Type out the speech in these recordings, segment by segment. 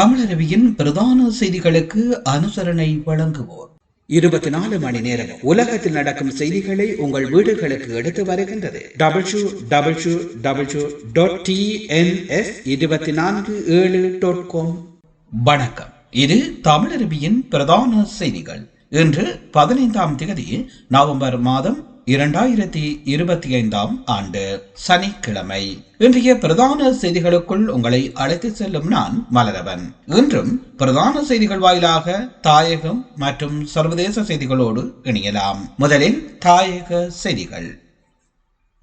தமிழருவியின் பிரதான செய்திகளுக்கு அனுசரணை வழங்குவோர். இருபத்தி நாலு மணி நேரம் உலகத்தில் நடக்கும் செய்திகளை உங்கள் வீடுகளுக்கு எடுத்து வருகின்றது. W W W dot TNS இருபத்தி நான்கு ஏழு டாட் காம் வணக்கம். இது தமிழருவியின் பிரதான செய்திகள். இன்று பதினைந்தாம் தேதி நவம்பர் மாதம் இரண்டாயிரத்தி இருபத்தி ஐந்தாம் ஆண்டு சனிக்கிழமை. இன்றைய பிரதான செய்திகளுக்குள் உங்களை அழைத்து செல்லும் நான் மலரவன். இன்றும் பிரதான செய்திகள் வாயிலாக தாயகம் மற்றும் சர்வதேச செய்திகளோடு இணையலாம். முதலில் தாயக செய்திகள்.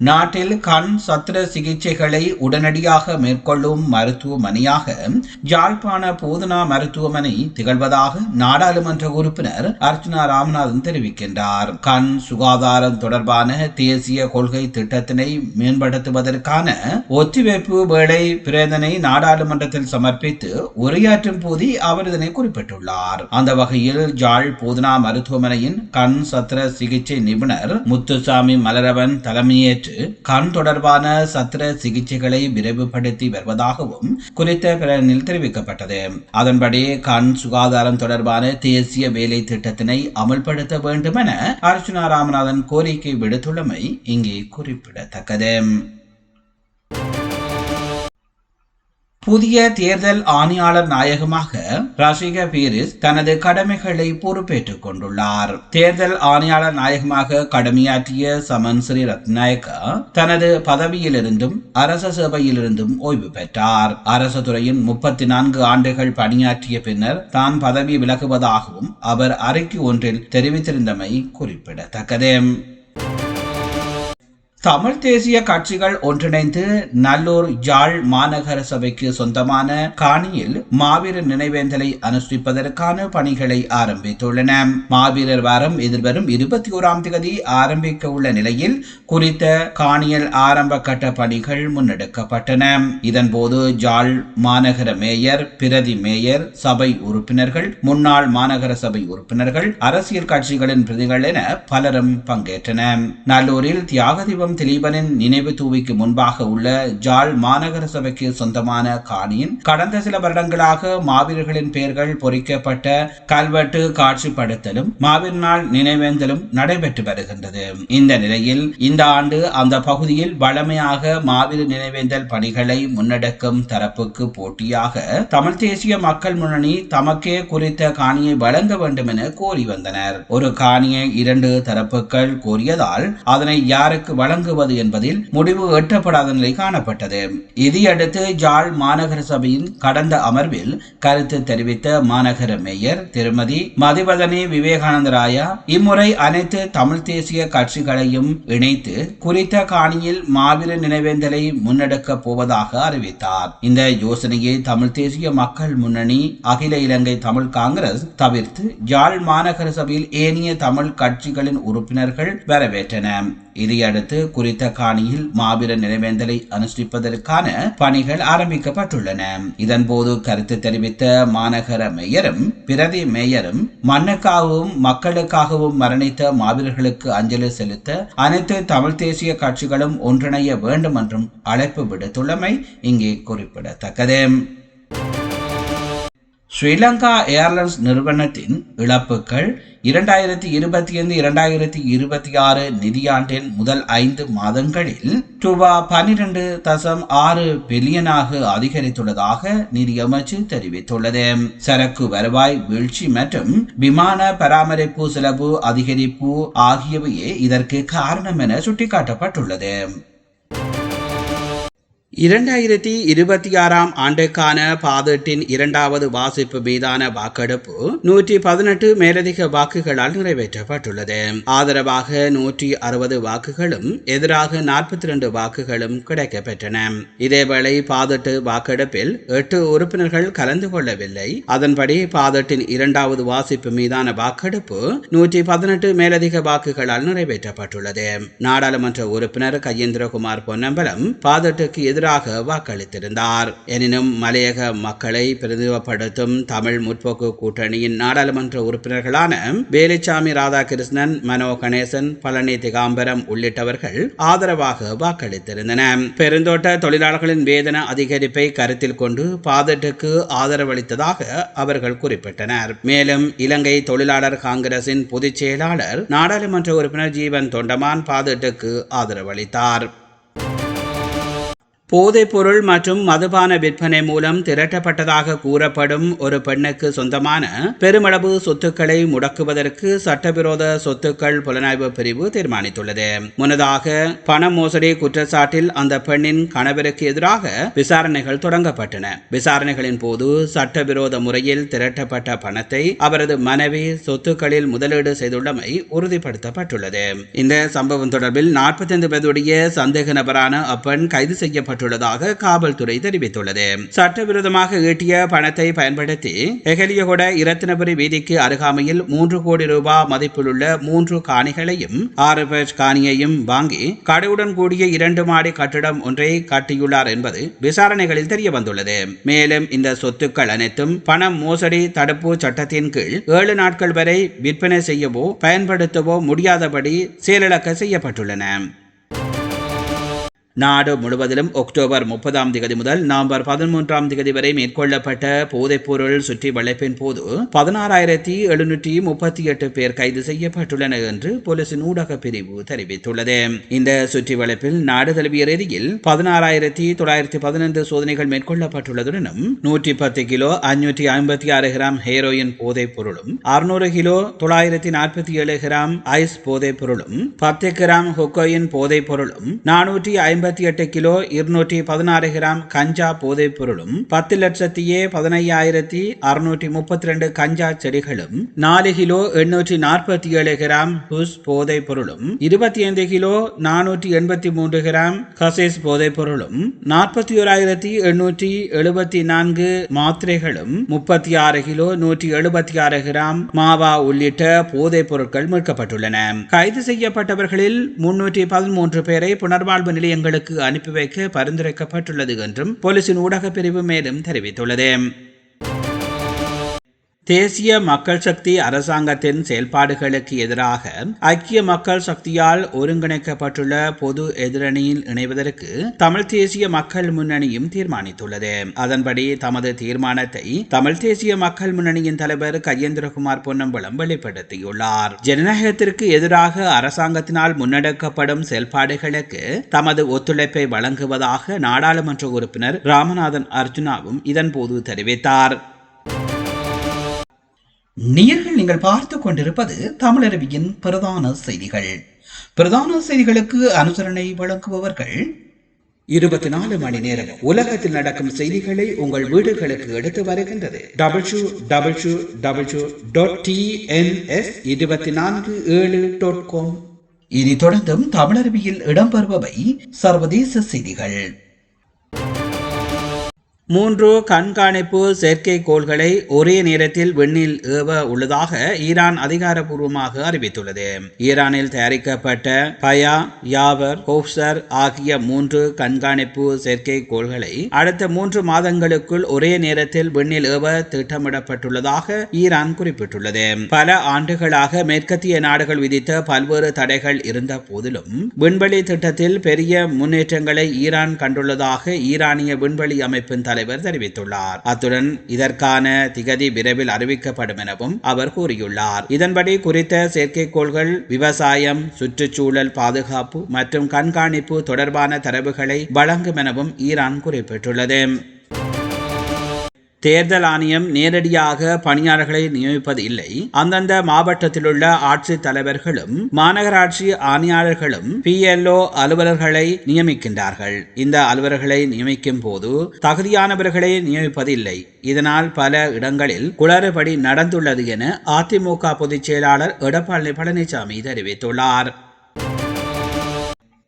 நாட்டில் கண் சத்திர சிகிச்சைகளை உடனடியாக மேற்கொள்ளும் மருத்துவமனையாக யாழ்ப்பாண போதனா மருத்துவமனை திகழ்வதாக நாடாளுமன்ற உறுப்பினர் அர்ச்சனா ராமநாதன் தெரிவிக்கின்றார். கண் சுகாதாரம் தொடர்பான தேசிய கொள்கை திட்டத்தினை மேம்படுத்துவதற்கான ஒத்திவைப்பு வேலை பிரேதனை நாடாளுமன்றத்தில் சமர்ப்பித்து உரையாற்றும் போது அவர் இதனை குறிப்பிட்டுள்ளார். அந்த வகையில் ஜாழ் போதனா மருத்துவமனையின் கண் சத்திர சிகிச்சை நிபுணர் முத்துசாமி மலரவன் தலைமையேற்று கண் தொடர்பான சத்திர சிகிச்சைகளை விரைவுபடுத்தி வருவதாகவும் குறித்த பிரனில் தெரிவிக்கப்பட்டது. அதன்படி கண் சுகாதாரம் தொடர்பான தேசிய வேலை திட்டத்தினை அமல்படுத்த வேண்டும் என அர்ச்சுனா ராமநாதன் கோரிக்கை விடுத்துள்ளமை இங்கே குறிப்பிடத்தக்கது. புதிய தேர்தல் ஆணையாளர் நாயகமாக ரஷிக பீரிஸ் தனது கடமைகளை பொறுப்பேற்றுக் கொண்டுள்ளார். தேர்தல் ஆணையாளர் நாயகமாக கடமையாற்றிய சமன் ஸ்ரீ ரத்நாயக்கா தனது பதவியிலிருந்தும் அரச சேவையிலிருந்தும் ஓய்வு பெற்றார். அரசு துறையின் முப்பத்தி நான்கு ஆண்டுகள் பணியாற்றிய பின்னர் தான் பதவி விலகுவதாகவும் அவர் அறிக்கை ஒன்றில் தெரிவித்திருந்தமை குறிப்பிடத்தக்கது. தமிழ் தேசிய கட்சிகள் ஒன்றிணைந்து நல்லூர் யாழ் மாநகர சபைக்கு சொந்தமான காணியில் மாவீரர் நினைவேந்தலை அனுஷ்டிப்பதற்கான பணிகளை ஆரம்பித்துள்ளன. மாவீரர் வாரம் எதிர்வரும் இருபத்தி ஓராம் தேதி ஆரம்பிக்க உள்ள நிலையில் குறித்த காணியல் ஆரம்ப கட்ட பணிகள் முன்னெடுக்கப்பட்டன. இதன்போது ஜாழ் மாநகர மேயர் பிரதி மேயர் சபை உறுப்பினர்கள் முன்னாள் மாநகர சபை உறுப்பினர்கள் அரசியல் கட்சிகளின் பிரதிகள் என பலரும் பங்கேற்றனர். நல்லூரில் தியாகதீபம் திலீபனின் நினைவு தூவிக்கு முன்பாக உள்ள ஜாழ் மாநகர சபைக்கு சொந்தமான காணியின் கடந்த சில வருடங்களாக மாவீரர்களின் பெயர்கள் பொறிக்கப்பட்ட கல்வெட்டு காட்சிப்படுத்தலும் மாவீர் நாள் நினைவேந்தலும் நடைபெற்று வருகின்றது. இந்த நிலையில் இந்த ஆண்டு அந்த பகுதியில் வளமையாக மாவீர நினைவேந்தல் பணிகளை முன்னெடுக்கும் தரப்புக்கு போட்டியாக தமிழ் தேசிய மக்கள் முன்னணி தமக்கே குறித்த காணியை வழங்க வேண்டும் என கோரி வந்தனர். ஒரு காணியை இரண்டு தரப்புகள் கோரியதால் அதனை யாருக்கு வழங்க வழங்குவது என்பதில் முடிவு எட்டப்படாத நிலை காணப்பட்டது. இதையடுத்து ஜாழ் மாநகர சபையின் கடந்த அமர்வில் கருத்து தெரிவித்த மாநகர மேயர் திருமதி மதிவதனி விவேகானந்த ராயா இம்முறை அனைத்து தமிழ் தேசிய கட்சிகளையும் இணைத்து குறித்த காணியில் மாவீர நினைவேந்தலை முன்னெடுக்க போவதாக அறிவித்தார். இந்த யோசனையை தமிழ் தேசிய மக்கள் முன்னணி அகில இலங்கை தமிழ் காங்கிரஸ் தவிர்த்து ஜாழ் மாநகர சபையில் ஏனைய தமிழ் கட்சிகளின் உறுப்பினர்கள் வரவேற்றன. இதையடுத்து குறித்த காணியில் மாபெர நினைவேந்தலை அனுஷ்டிப்பதற்கான பணிகள் ஆரம்பிக்கப்பட்டுள்ளன. இதன்போது கருத்து தெரிவித்த மாநகர மேயரும் பிரதி மேயரும் மண்ணுக்காகவும் மக்களுக்காகவும் மரணித்த மாவீரர்களுக்கு அஞ்சலி செலுத்த அனைத்து தமிழ் தேசிய கட்சிகளும் ஒன்றிணைய வேண்டும் என்றும் அழைப்பு விடுத்துள்ளமை இங்கே குறிப்பிடத்தக்கது. ஸ்ரீலங்கா ஏர்லைன்ஸ் நிறுவனத்தின் இழப்புகள் இரண்டாயிரத்தி இருபத்தி ஐந்து இரண்டாயிரத்தி இருபத்தி ஆறு நிதியாண்டின் முதல் ஐந்து மாதங்களில் ரூபா பனிரெண்டு தசம் ஆறு பில்லியனாக அதிகரித்துள்ளதாக நிதியமைச்சு தெரிவித்துள்ளது. சரக்கு வருவாய் வீழ்ச்சி மற்றும் விமான பராமரிப்பு செலவு அதிகரிப்பு ஆகியவையே இதற்கு காரணம் என சுட்டிக்காட்டப்பட்டுள்ளது. இரண்டாயிரத்தி இருபத்தி ஆறாம் ஆண்டுக்கான பாதீட்டின் இரண்டாவது வாசிப்பு மீதான வாக்கெடுப்பு நூற்றி பதினெட்டு மேலதிக வாக்குகளால் நிறைவேற்றப்பட்டுள்ளது. ஆதரவாக நூற்றி அறுபது வாக்குகளும் எதிராக நாற்பத்தி இரண்டு வாக்குகளும் கிடைக்கப்பெற்றன. இதேவேளை பாதட்டு வாக்கெடுப்பில் எட்டு உறுப்பினர்கள் கலந்து கொள்ளவில்லை. அதன்படி பாதட்டின் இரண்டாவது வாசிப்பு மீதான வாக்கெடுப்பு நூற்றி பதினெட்டு மேலதிக வாக்குகளால் நிறைவேற்றப்பட்டுள்ளது. நாடாளுமன்ற உறுப்பினர் கையேந்திரகுமார் பொன்னம்பலம் பாதட்டுக்கு எதிராக எதிராக வாக்களித்திருந்தார். எனினும் மலையக மக்களை பிரதிநிதிப்படுத்தும் தமிழ் முற்போக்கு கூட்டணியின் நாடாளுமன்ற உறுப்பினர்களான வேலுச்சாமி ராதாகிருஷ்ணன் மனோ கணேசன் பழனி திகாம்பரம் உள்ளிட்டவர்கள் ஆதரவாக வாக்களித்திருந்தன. பெருந்தோட்ட தொழிலாளர்களின் வேதன அதிகரிப்பை கருத்தில் கொண்டு பாதட்டுக்கு ஆதரவளித்ததாக அவர்கள் குறிப்பிட்டனர். மேலும் இலங்கை தொழிலாளர் காங்கிரசின் பொதுச் செயலாளர் நாடாளுமன்ற உறுப்பினர் ஜீவன் தொண்டமான் பாதட்டுக்கு ஆதரவளித்தார். போதைப்பொருள் மற்றும் மதுபான விற்பனை மூலம் திரட்டப்பட்டதாக கூறப்படும் ஒரு பெண்ணுக்கு சொந்தமான பெருமளவு சொத்துக்களை முடக்குவதற்கு சட்டவிரோத சொத்துக்கள் புலனாய்வு பிரிவு தீர்மானித்துள்ளது. முன்னதாக பண மோசடி குற்றச்சாட்டில் அந்த பெண்ணின் கணவருக்கு எதிராக விசாரணைகள் தொடங்கப்பட்டன. விசாரணைகளின் போது சட்டவிரோத முறையில் திரட்டப்பட்ட பணத்தை அவரது மனைவி சொத்துக்களில் முதலீடு செய்துள்ளமை உறுதிப்படுத்தப்பட்டுள்ளது. இந்த சம்பவம் தொடர்பில் நாற்பத்தைந்து வயதுடைய சந்தேக நபரான அப்பெண் கைது செய்யப்பட்டு செய்யப்பட்டுள்ளதாக காவல்துறை தெரிவித்துள்ளது. சட்டவிரோதமாக ஈட்டிய பணத்தை பயன்படுத்தி எகலியகொட இரத்தினபுரி வீதிக்கு அருகாமையில் மூன்று கோடி ரூபாய் மதிப்பிலுள்ள மூன்று காணிகளையும் ஆறு காணியையும் வாங்கி கடையுடன் கூடிய இரண்டு மாடி கட்டிடம் ஒன்றை கட்டியுள்ளார் என்பது விசாரணைகளில் தெரிய வந்துள்ளது மேலும் இந்த சொத்துக்கள் அனைத்தும் பணம் மோசடி தடுப்பு சட்டத்தின் கீழ் ஏழு நாட்கள் வரை விற்பனை செய்யவோ பயன்படுத்தவோ முடியாதபடி செயலிழக்க செய்யப்பட்டுள்ளன. நாடு முழுவதிலும் அக்டோபர் முப்பதாம் தேதி முதல் நவம்பர் பதிமூன்றாம் தேதி வரை மேற்கொள்ளப்பட்ட போதைப்பொருள் சுற்றி வளைப்பின் போது பதினாறாயிரத்தி எழுநூற்றி முப்பத்தி எட்டு பேர் கைது செய்யப்பட்டுள்ளனர் என்று போலீசின் ஊடக பிரிவு தெரிவித்துள்ளது. இந்த சுற்றி வளைப்பில் நாடு தழுவிய ரீதியில் பதினாறாயிரத்தி தொள்ளாயிரத்தி பதினைந்து சோதனைகள் மேற்கொள்ளப்பட்டுள்ளதுடனும் நூற்றி பத்து கிலோ அஞ்சூற்றி ஐம்பத்தி ஆறு கிராம் ஹேரோயின் போதைப் பொருளும் அறுநூறு கிலோ தொள்ளாயிரத்தி நாற்பத்தி ஏழு கிராம் ஐஸ் போதைப் பொருளும் பத்து கிராம் ஹொக்கோயின் போதைப் பொருளும் நானூற்றி ஐம்பத்தி ஐம்பத்தி எட்டு கிலோ இருநூற்றி பதினாறு கிராம் கஞ்சா போதைப் பொருளும் பத்து லட்சத்தியே பதினையாயிரத்தி அறுநூற்றி முப்பத்தி ரெண்டு கஞ்சா செடிகளும் நாலு கிலோ எண்ணூற்றி நாற்பத்தி ஏழு கிராம் ஹுஸ் போதைப் பொருளும் இருபத்தி ஐந்து கிலோ நானூற்றி எண்பத்தி மூன்று கிராம் கசேஸ் போதைப் பொருளும் நாற்பத்தி ஓராயிரத்தி எண்ணூற்றி எழுபத்தி நான்கு மாத்திரைகளும் முப்பத்தி ஆறு கிலோ நூற்றி எழுபத்தி ஆறு கிராம் மாவா உள்ளிட்ட போதைப் பொருட்கள் மீட்கப்பட்டுள்ளன. கைது செய்யப்பட்டவர்களில் முன்னூற்றி பதிமூன்று பேரை புனர்வாழ்வு நிலையங்களுக்கு அனுப்பி வைக்க பரிந்துரைக்கப்பட்டுள்ளது என்றும் போலீசின் ஊடகப் பிரிவு மேலும் தெரிவித்துள்ளது. தேசிய மக்கள் சக்தி அரசாங்கத்தின் செயல்பாடுகளுக்கு எதிராக ஐக்கிய மக்கள் சக்தியால் ஒருங்கிணைக்கப்பட்டுள்ள பொது எதிரணியில் இணைவதற்கு தமிழ் தேசிய மக்கள் முன்னணியும் தீர்மானித்துள்ளது. அதன்படி தமது தீர்மானத்தை தமிழ் தேசிய மக்கள் முன்னணியின் தலைவர் கையேந்திரகுமார் பொன்னம்பலம் வெளிப்படுத்தியுள்ளார். ஜனநாயகத்திற்கு எதிராக அரசாங்கத்தினால் முன்னெடுக்கப்படும் செயல்பாடுகளுக்கு தமது ஒத்துழைப்பை வழங்குவதாக நாடாளுமன்ற உறுப்பினர் ராமநாதன் அர்ஜுனாவும் இதன்போது தெரிவித்தார். நேர்கள் நீங்கள் பார்த்து கொண்டிருப்பது தமிழருவியின் பிரதான செய்திகள். பிரதான செய்திகளுக்கு அனுசரணை வழங்குபவர்கள் இருபத்தி நாலு மணி நேரம் உலகத்தில் நடக்கும் செய்திகளை உங்கள் வீடுகளுக்கு எடுத்து வருகின்றது. W W W double dot TNS இருபத்தி நான்கு ஏழு டாட் காம் இனி தொடர்ந்தும் தமிழருவியில் இடம்பெறுபவை சர்வதேச செய்திகள். மூன்று கண்காணிப்பு செயற்கைக்கோள்களை ஒரே நேரத்தில் விண்ணில் ஏவ உள்ளதாக ஈரான் அதிகாரப்பூர்வமாக அறிவித்துள்ளது. ஈரானில் தயாரிக்கப்பட்ட பயா யாவர் ஹோப்சர் ஆகிய மூன்று கண்காணிப்பு செயற்கைக்கோள்களை அடுத்த மூன்று மாதங்களுக்குள் ஒரே நேரத்தில் விண்ணில் ஏவ திட்டமிடப்பட்டுள்ளதாக ஈரான் குறிப்பிட்டுள்ளது. பல ஆண்டுகளாக மேற்கத்திய நாடுகள் விதித்த பல்வேறு தடைகள் இருந்த போதிலும் விண்வெளி திட்டத்தில் பெரிய முன்னேற்றங்களை ஈரான் கண்டுள்ளதாக ஈரானிய விண்வெளி அமைப்பின் தலைவர் தெரிவித்துள்ளார். அத்துடன் இதற்கான திகதி விரைவில் அறிவிக்கப்படும் எனவும் அவர் கூறியுள்ளார். இதன்படி குறித்த செயற்கைக்கோள்கள் விவசாயம் சுற்றுச்சூழல் பாதுகாப்பு மற்றும் கண்காணிப்பு தொடர்பான தரவுகளை வழங்கும் எனவும் ஈரான் குறிப்பிட்டுள்ளது. தேர்தல் ஆணையம் நேரடியாக பணியாளர்களை நியமிப்பது இல்லை அந்தந்த மாவட்டத்திலுள்ள ஆட்சித் தலைவர்களும் மாநகராட்சி ஆணையாளர்களும் பிஎல்ஓ அலுவலர்களை நியமிக்கின்றார்கள். இந்த அலுவலர்களை நியமிக்கும் போது தகுதியானவர்களை நியமிப்பதில்லை. இதனால் பல இடங்களில் குளறுபடி நடந்துள்ளது என அதிமுக பொதுச் செயலாளர் எடப்பாடி பழனிசாமி தெரிவித்துள்ளார்.